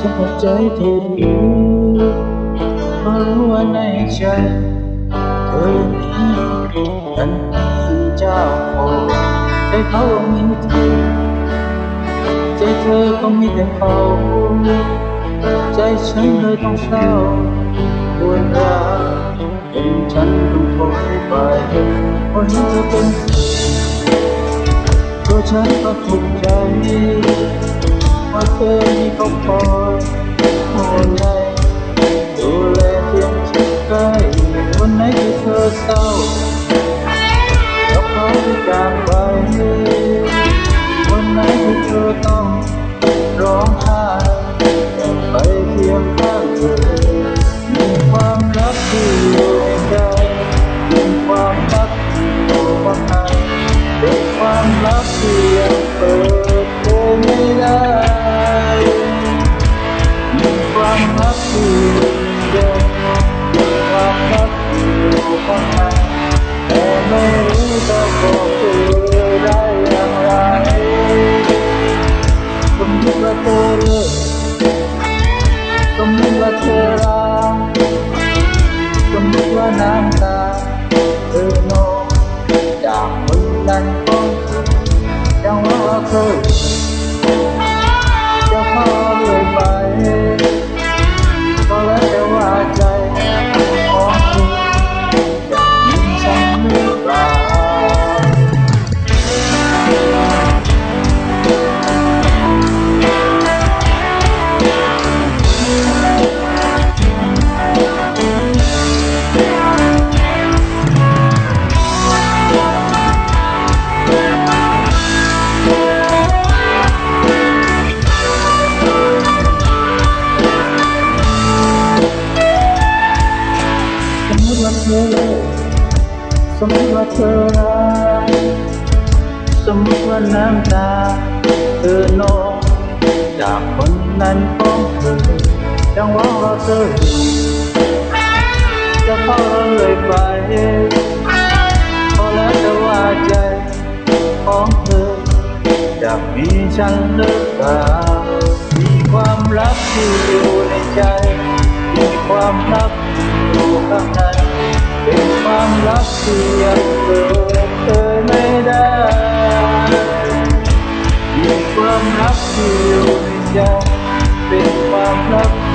จะเข้าใจเธอดีเพราะรู้ว่าในใจเธอนี้นั้นมีเจ้าของแต่เขามีเธอใจเธอก็มีแต่เขาใจฉันเลยต้องเศร้าปวดร้าวเป็นฉันต้องถอยไปเพราะเห็นเธอเป็นตัวฉันก็ถูกใจว่าเธอ ที่เธอเศร้ ส สมมติว่าเธอรักสมมติว่าน้ำตาเธอนองจากคนนั้นของเธอจังหวะว่าเธอจะพอเลยไปพอแล้วแต่ว่าใจของเธอจะมีฉันหรือเปล่ามีความรักที่อยู่ในใจ มีความรักที่อยู่ข้างใน ความรักที่ยังเปิดเผยไม่ได้มีความรักที่อยู่ในใจเป็นความรัก